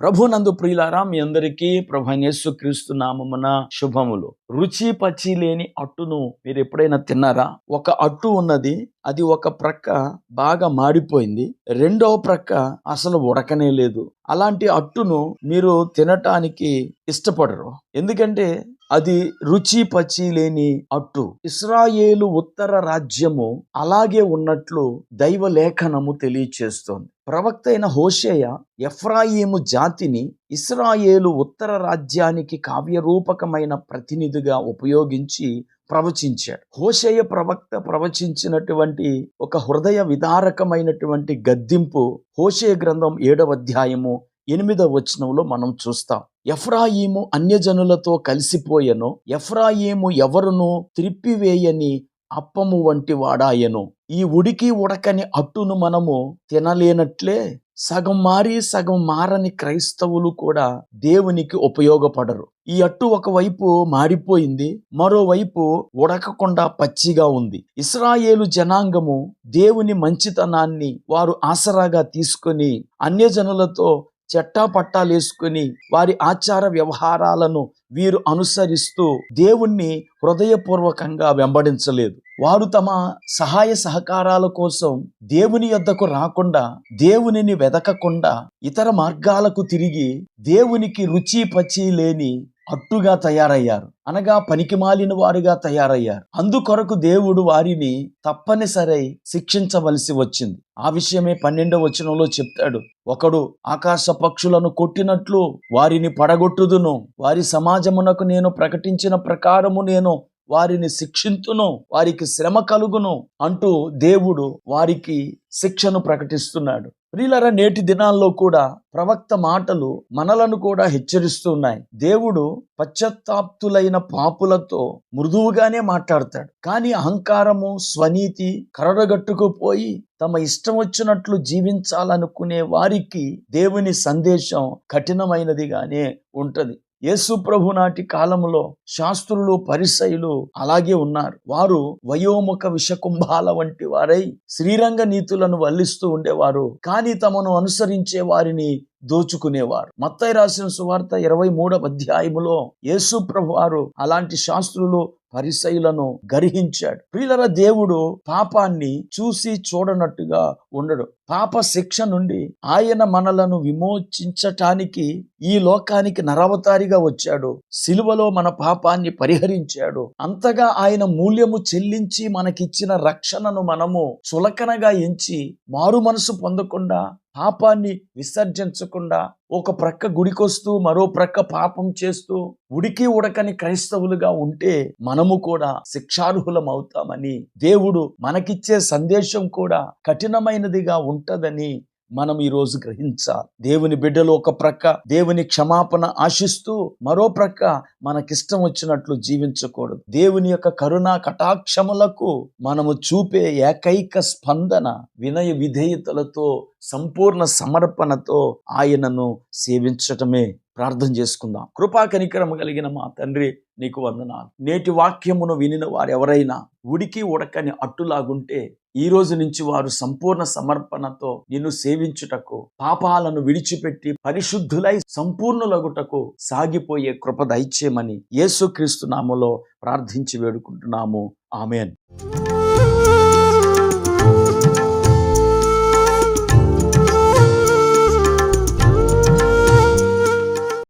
ప్రభునందు ప్రియులారా మీ అందరికీ ప్రభనేసు క్రీస్తు నామమున శుభములు. రుచి పచి లేని అట్టును మీరు ఎప్పుడైనా తిన్నారా? ఒక అట్టు ఉన్నది అది ఒక ప్రక్క బాగా మాడిపోయింది రెండవ ప్రక్క అసలు ఉడకనే లేదు. అలాంటి అట్టును మీరు తినటానికి ఇష్టపడరు. ఎందుకంటే అది రుచి పచి లేని అట్టు. ఇస్రాయేలు ఉత్తర రాజ్యము అలాగే ఉన్నట్లు దైవ లేఖనము తెలియచేస్తోంది. ప్రవక్త అయిన హోషేయ ఎఫ్రాయిము జాతిని ఇస్రాయేలు ఉత్తర రాజ్యానికి కావ్యరూపకమైన ప్రతినిధిగా ఉపయోగించి ప్రవచించాడు. హోషేయ ప్రవక్త ప్రవచించినటువంటి ఒక హృదయ విదారకమైనటువంటి గద్దింపు హోషేయ గ్రంథం ఏడవ అధ్యాయము ఎనిమిదవ వచనంలో మనం చూస్తాం. ఎఫ్రాయిము అన్యజనులతో కలిసిపోయెను ఎఫ్రాయిము ఎవరును త్రిప్పివేయని అప్పము వంటి వాడాయను. ఈ ఉడికి ఉడకని అట్టును మనము తినలేనట్లే సగం మారి సగం మారని క్రైస్తవులు కూడా దేవునికి ఉపయోగపడరు. ఈ అట్టు ఒకవైపు మారిపోయింది మరోవైపు ఉడకకుండా పచ్చిగా ఉంది. ఇస్రాయేలు జనాంగము దేవుని మంచితనాన్ని వారు ఆసరాగా తీసుకొని అన్యజనులతో చెట్టా పట్టాలేసుకుని వారి ఆచార వ్యవహారాలను వీరు అనుసరిస్తూ దేవుణ్ణి హృదయపూర్వకంగా వెంబడించలేదు. వారు తమ సహాయ సహకారాల కోసం దేవుని యొద్దకు రాకుండా దేవునిని వెదకకుండా ఇతర మార్గాలకు తిరిగి దేవునికి రుచి పచి లేని అట్టుగా తయారయ్యారు. అనగా పనికిమాలిన వారుగా తయారయ్యారు. అందుకొరకు దేవుడు వారిని తప్పనిసరి శిక్షించవలసి వచ్చింది. ఆ విషయమే పన్నెండవ వచనంలో చెప్తాడు. ఒకడు ఆకాశ పక్షులను కొట్టినట్లు వారిని పడగొట్టుదును. వారి సమాజమునకు నేను ప్రకటించిన ప్రకారము నేను వారిని శిక్షింతును వారికి శ్రమ కలుగును అంటూ దేవుడు వారికి శిక్షను ప్రకటిస్తున్నాడు. ప్రియులర నేటి దినాల్లో కూడా ప్రవక్త మాటలు మనలను కూడా హెచ్చరిస్తున్నాయి. దేవుడు పశ్చత్తాప్తులైన పాపులతో మృదువుగానే మాట్లాడతాడు. కానీ అహంకారము స్వనీతి కరడగట్టుకుపోయి తమ ఇష్టం వచ్చినట్లు జీవించాలనుకునే వారికి దేవుని సందేశం కఠినమైనదిగానే ఉంటది. యేసు ప్రభు నాటి కాలంలో శాస్త్రులు పరిసయులు అలాగే ఉన్నారు. వారు వయోముఖ విషకుంభాల వంటి వారై శ్రీరంగ నీతులను వల్లిస్తూ ఉండేవారు. కానీ తమను అనుసరించే వారిని దోచుకునేవారు. మత్తయి రాసిన సువార్త ఇరవై మూడవ అధ్యాయములో యేసు ప్రభు వారు అలాంటి శాస్త్రులు పరిసయులను గర్హించాడు. ప్రియులర దేవుడు పాపాన్ని చూసి చూడనట్టుగా ఉండడు. పాప శిక్ష నుండి ఆయన మనలను విమోచించటానికి ఈ లోకానికి నరవతారిగా వచ్చాడు. సిలువలో మన పాపాన్ని పరిహరించాడు. అంతగా ఆయన మూల్యము చెల్లించి మనకిచ్చిన రక్షణను మనము చులకనగా ఎంచి మారు మనసు పొందకుండా పాపాన్ని విసర్జించకుండా ఒక ప్రక్క గుడికొస్తూ మరో ప్రక్క పాపం చేస్తూ ఉడికి ఉడకని క్రైస్తవులుగా ఉంటే మనము కూడా శిక్షార్హులం అవుతామని దేవుడు మనకిచ్చే సందేశం కూడా కఠినమైనదిగా ఉంటదని మనం ఈరోజు గ్రహించాలి. దేవుని బిడ్డలు ఒక ప్రక్క దేవుని క్షమాపణ ఆశిస్తూ మరో ప్రక్క మనకిష్టం వచ్చినట్లు జీవించకూడదు. దేవుని యొక్క కరుణా కటాక్షములకు మనము చూపే ఏకైక స్పందన వినయ విధేయతలతో సంపూర్ణ సమర్పణతో ఆయనను సేవించటమే. ప్రార్థన చేసుకుందాం. కృపా కనికరము కలిగిన మా తండ్రి నీకు వందనాలు. నేటి వాక్యమును వినిన వారు ఎవరైనా ఉడికి ఉడకని అట్టులాగుంటే ఈ రోజు నుంచి వారు సంపూర్ణ సమర్పణతో నిన్ను సేవించుటకు పాపాలను విడిచిపెట్టి పరిశుద్ధులై సంపూర్ణులగుటకు సాగిపోయే కృప దయచేయమని యేసుక్రీస్తు నామలో ప్రార్థించి వేడుకుంటున్నాము. ఆమెన్.